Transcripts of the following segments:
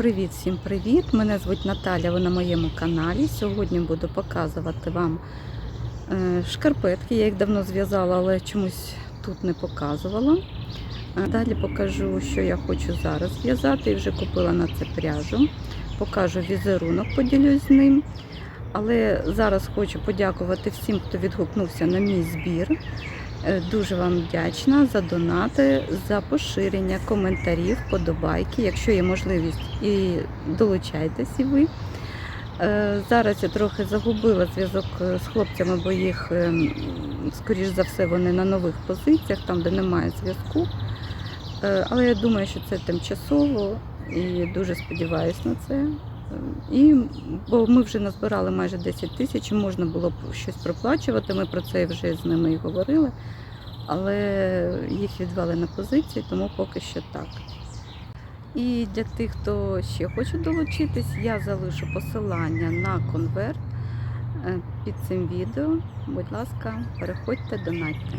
Привіт, всім привіт! Мене звуть Наталя, ви на моєму каналі. Сьогодні буду показувати вам е, шкарпетки. Я їх давно зв'язала, але чомусь тут не показувала. Е, Далі покажу, що я хочу зараз зв'язати. І вже купила на це пряжу. Покажу візерунок, поділюсь з ним. Але зараз хочу подякувати всім, хто відгукнувся на мій збір. Е, Дуже вам вдячна за донати, за поширення коментарів, подобайки. Якщо є можливість, і долучайтесь і ви. Е, Зараз я трохи загубила зв'язок е, з хлопцями, бо їх, скоріш за все, вони на нових позиціях, там, де немає зв'язку. Але я думаю, що це тимчасово і дуже сподіваюся на це. Е, І, бо ми вже назбирали майже 10 тисяч, можна було б щось проплачувати. Ми про це вже з ними і говорили, але їх відвели на позиції, тому поки що так. І для тих, хто ще хоче долучитись, я залишу посилання на конверт е, під цим відео. Будь ласка, переходьте, донатьте.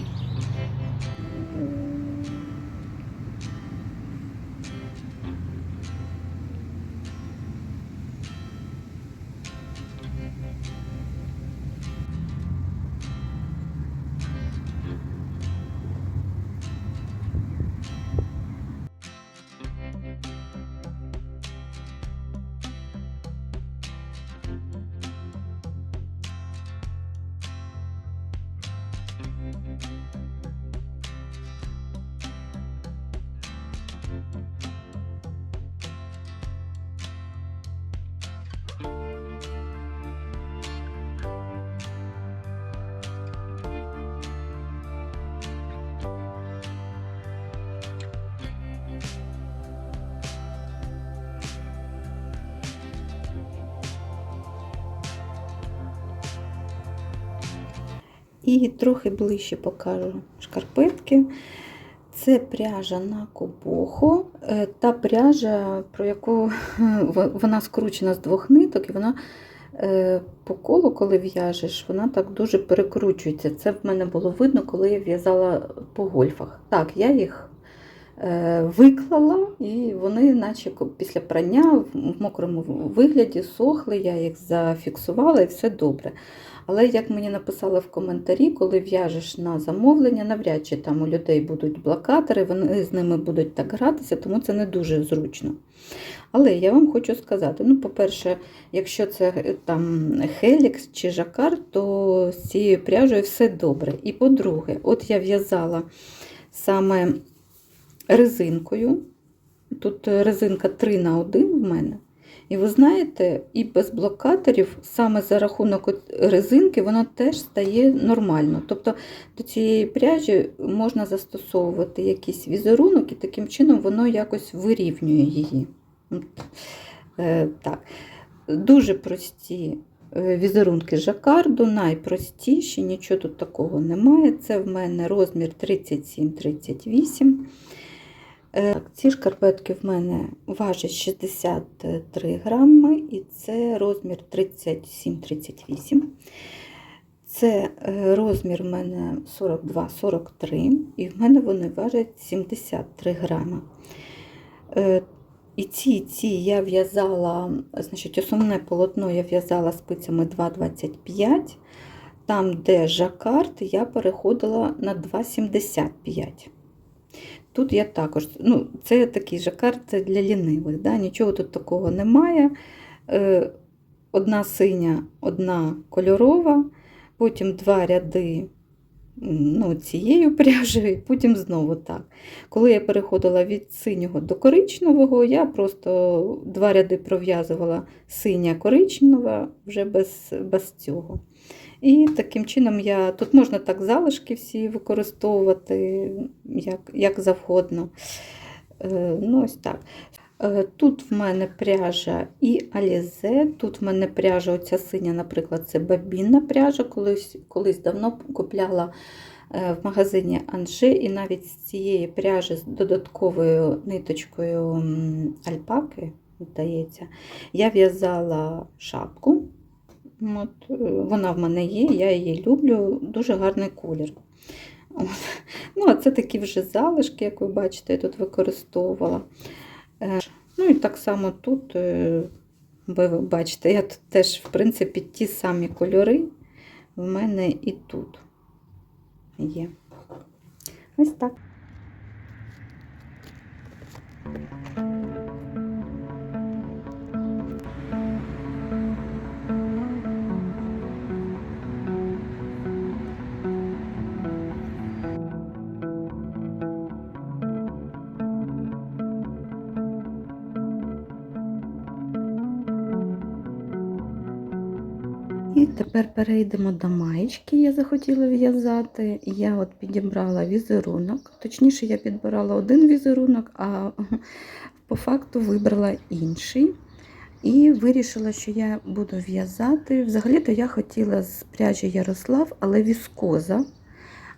І трохи ближче покажу шкарпетки. Це пряжа на кобохо. Е, Та пряжа, про яку вона скручена з двох ниток, і вона е, по колу, коли в'яжеш, вона так дуже перекручується. Це в мене було видно, коли я в'язала по гольфах. Так, я їх виклала, і вони, наче після прання, в мокрому вигляді сохли, я їх зафіксувала і все добре. Але як мені написали в коментарі, коли в'яжеш на замовлення, навряд чи там у людей будуть блокатори, вони з ними будуть так гратися, тому це не дуже зручно. Але я вам хочу сказати: ну, по-перше, якщо це е, там Хелікс чи Жакар, то з цією пряжею все добре. І по-друге, от я в'язала саме резинкою. Тут резинка 3 на 1 в мене. І ви знаєте, і без блокаторів, саме за рахунок резинки, воно теж стає нормально. Тобто до цієї пряжі можна застосовувати якийсь візерунок, і таким чином воно якось вирівнює її. Е, так. Дуже прості е, візерунки жакарду, найпростіші, нічого тут такого немає. Це в мене розмір 37-38. Е, Ці шкарпетки в мене важать 63 грами, і це розмір 37-38. Це е, розмір в мене 42-43, і в мене вони важать 73 грами. Е, І ці, ці я в'язала, значить, основне полотно я в'язала спицями 2,25. Там, де жакард, я переходила на 2,75. Тут я також, ну, це такий жакард це для лінивих, да? нічого тут такого немає. Е, Одна синя, одна кольорова, потім два ряди ну, цією пряжею, потім знову так. Коли я переходила від синього до коричневого, я просто два ряди пров'язувала синя коричнева вже без, без цього. І таким чином я тут можна так залишки всі використовувати як, як завгодно. Е, Ну, ось так. Е, Тут в мене пряжа і алізе, тут в мене пряжа, оця синя, наприклад, це бабінна пряжа. Колись, колись давно купляла е, в магазині Анже, і навіть з цієї пряжі з додатковою ниточкою альпаки, здається, я в'язала шапку. От, е, вона в мене є, я її люблю, дуже гарний колір. От. Ну, а це такі вже залишки, як ви бачите, я тут використовувала. Е, Ну і так само тут, е, ви бачите, я тут теж, в принципі, ті самі кольори в мене і тут є. Ось так. Тепер перейдемо до маєчки, я захотіла в'язати. Я от підібрала візерунок. Точніше, я підбирала один візерунок, а по факту вибрала інший. І вирішила, що я буду в'язати. Взагалі-то я хотіла з пряжі Ярослав, але віскоза,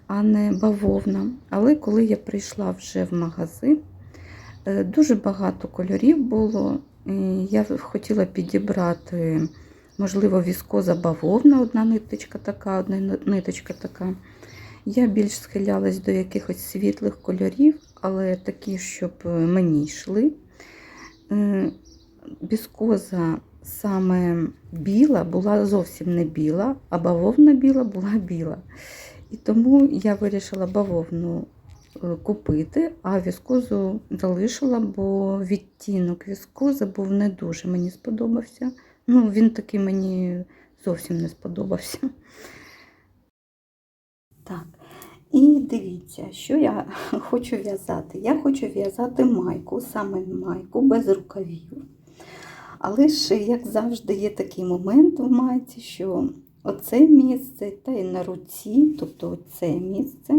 а не бавовна. Але коли я прийшла вже в магазин, е, дуже багато кольорів було. Я хотіла підібрати можливо, віскоза бавовна, одна ниточка така, одна ниточка така. Я більш схилялась до якихось світлих кольорів, але такі, щоб мені йшли. Е, Віскоза саме біла була зовсім не біла, а бавовна біла була біла. І тому я вирішила бавовну е, купити, а віскозу залишила, бо відтінок віскози був не дуже мені сподобався. Ну, він такий мені зовсім не сподобався. Так, і дивіться, що я хочу в'язати. Я хочу в'язати майку, саме майку без рукавів. Але ж, як завжди, є такий момент в майці, що оце місце, та й на руці, тобто оце місце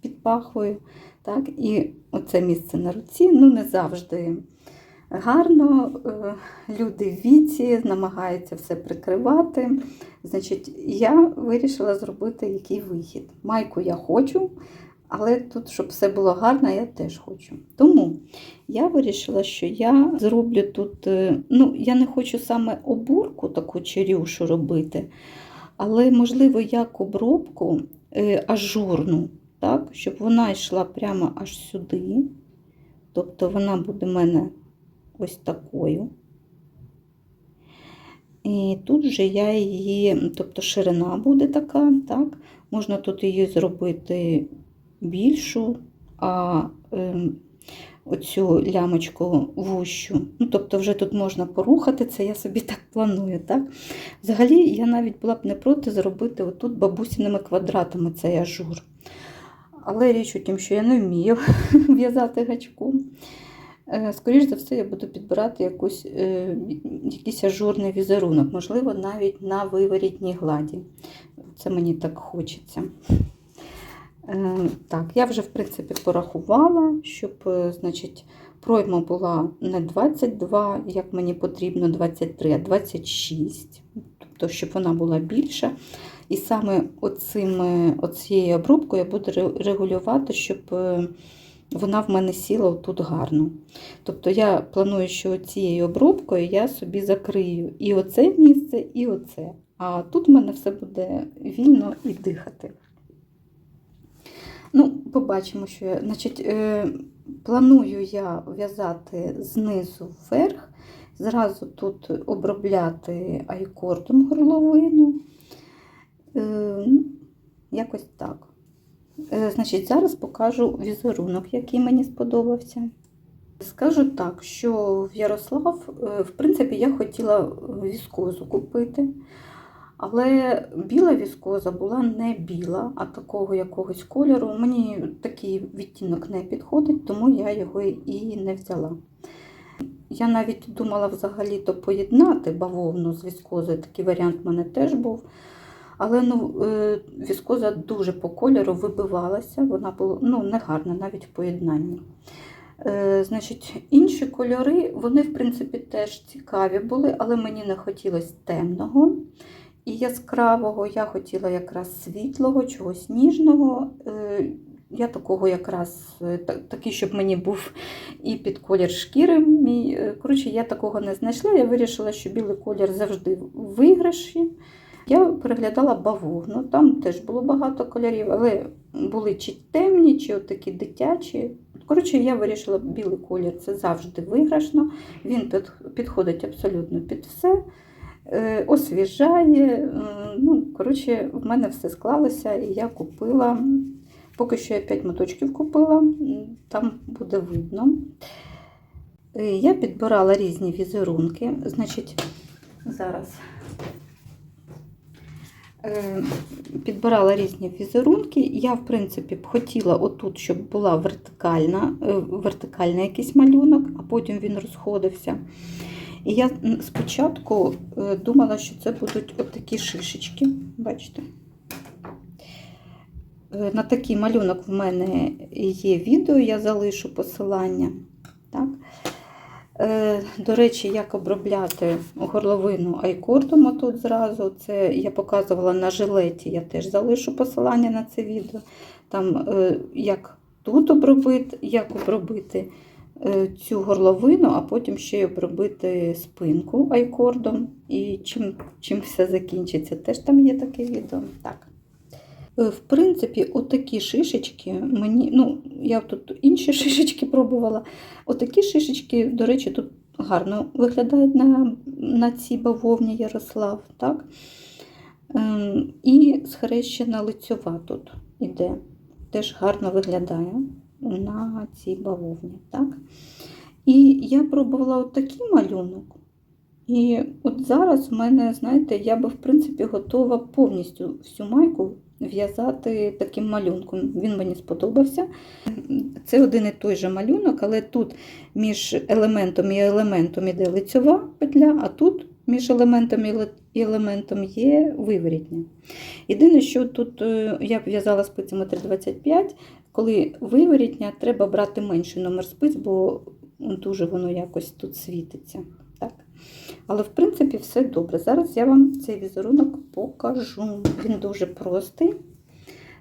під пахою, так, і оце місце на руці, ну, не завжди гарно. Е, люди в віці намагаються все прикривати. Значить, я вирішила зробити який вихід. Майку я хочу, але тут, щоб все було гарно, я теж хочу. Тому я вирішила, що я зроблю тут, е, ну, я не хочу саме обурку таку чарюшу робити, але, можливо, як обробку е, ажурну, так, щоб вона йшла прямо аж сюди. Тобто вона буде в мене ось такою. І тут же я її, тобто ширина буде така, так? можна тут її зробити більшу, а е, оцю лямочку вущу. Ну, тобто, вже тут можна порухати це, я собі так планую. так? Взагалі, я навіть була б не проти зробити отут бабусіними квадратами цей ажур. Але річ у тім, що я не вмію в'язати гачком. Е, Скоріше за все, я буду підбирати якусь, е, якийсь ажурний візерунок, можливо, навіть на виворітній гладі. Це мені так хочеться. Е, Так, я вже, в принципі, порахувала, щоб, значить, пройма була не 22, як мені потрібно, 23, а 26, тобто, щоб вона була більша. І саме оцим, оцією обробкою я буду регулювати, щоб вона в мене сіла тут гарно. Тобто я планую, що цією обробкою я собі закрию і оце місце, і оце. А тут в мене все буде вільно і дихати. Ну, побачимо, що я. Значить, е, планую я в'язати знизу вверх, зразу тут обробляти айкордом горловину. Е, ну, якось так. Е, значить, Зараз покажу візерунок, який мені сподобався. Скажу так, що в Ярослав, е, в принципі, я хотіла віскозу купити, але біла віскоза була не біла, а такого якогось кольору. Мені такий відтінок не підходить, тому я його і не взяла. Я навіть думала взагалі-то поєднати бавовну з віскозою, такий варіант в мене теж був. Але ну, е, віскоза дуже по кольору вибивалася, вона була ну, негарна навіть в поєднанні. Е, значить, Інші кольори, вони, в принципі, теж цікаві були, але мені не хотілося темного і яскравого. Я хотіла якраз світлого, чогось ніжного. Е, я такого якраз такий, щоб мені був і під колір шкіри. мій. Коротше, я такого не знайшла. Я вирішила, що білий колір завжди в виграші. Я переглядала бавовну, там теж було багато кольорів, але були чи темні, чи такі дитячі. Коротше, я вирішила, білий колір це завжди виграшно, він підходить абсолютно під все, е, освіжає. Ну, коротше, в мене все склалося, і я купила. Поки що я 5 моточків купила, там буде видно. Е, Я підбирала різні візерунки. Значить, зараз підбирала різні візерунки. Я, в принципі, б хотіла отут, щоб була вертикальна, е, вертикальний якийсь малюнок, а потім він розходився. І я спочатку е, думала, що це будуть отакі шишечки. Бачите? Е, На такий малюнок в мене є відео, я залишу посилання. Е, До речі, як обробляти горловину айкордом тут зразу. Це я показувала на жилеті, я теж залишу посилання на це відео. Там е, як тут обробити, як обробити е, цю горловину, а потім ще й обробити спинку айкордом. І чим, чим все закінчиться. Теж там є таке відео. Так. Е, В принципі, отакі шишечки мені, ну, я тут інші шишечки пробувала. Отакі шишечки, до речі, тут гарно виглядають на, на цій бавовні Ярослав. Так? Ем, І схрещена лицьова тут іде. Теж гарно виглядає на цій бавовні. Так? І я пробувала отакий малюнок. І от зараз в мене, знаєте, я би в принципі готова повністю всю майку в'язати таким малюнком. Він мені сподобався. Це один і той же малюнок, але тут між елементом і елементом іде лицьова петля, а тут між елементом і елементом є виворітня. Єдине, що тут е, я в'язала спицями 3,25, коли виворітня, треба брати менший номер спиць, бо дуже воно якось тут світиться. Так? Але в принципі все добре. Зараз я вам цей візерунок покажу. Він дуже простий.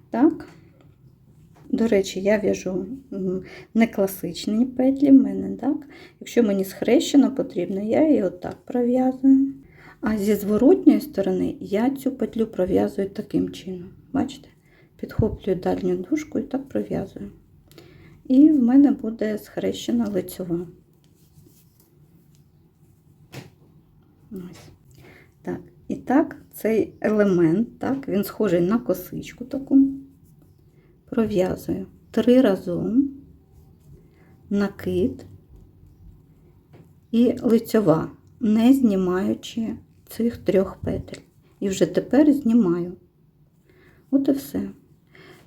Так. До речі, я в'яжу не класичні петлі в мене, так? Якщо мені схрещено потрібно, я її отак пров'язую. А зі зворотньої сторони я цю петлю пров'язую таким чином. Бачите? Підхоплюю дальню дужку і так пров'язую. І в мене буде схрещена лицьова. Ось. Так. І так, цей елемент, так, він схожий на косичку таку. Пров'язую три разом, накид і лицьова, не знімаючи цих трьох петель. І вже тепер знімаю. От і все.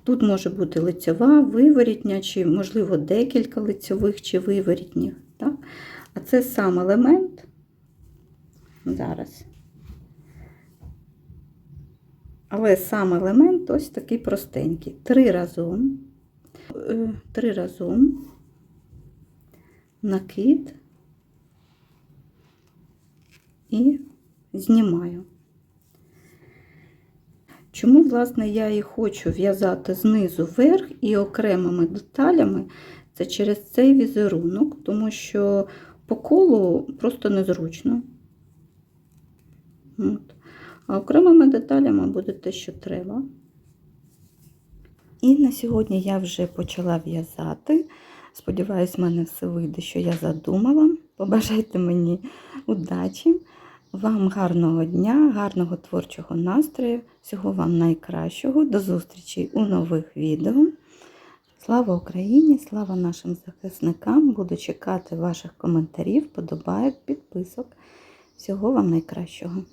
Тут може бути лицьова, виворітня, чи, можливо, декілька лицьових чи виворітніх. Так? А це сам елемент. Зараз. Але сам елемент ось такий простенький. Три разом, е, три разом, накид і знімаю. Чому, власне, я і хочу в'язати знизу вверх і окремими деталями, це через цей візерунок, тому що по колу просто незручно. От. А окремими деталями буде те, що треба. І на сьогодні я вже почала в'язати. Сподіваюсь, в мене все вийде, що я задумала. Побажайте мені удачі, вам гарного дня, гарного творчого настрою, всього вам найкращого. До зустрічі у нових відео. Слава Україні! Слава нашим захисникам! Буду чекати ваших коментарів, подобайок, підписок. Всього вам найкращого.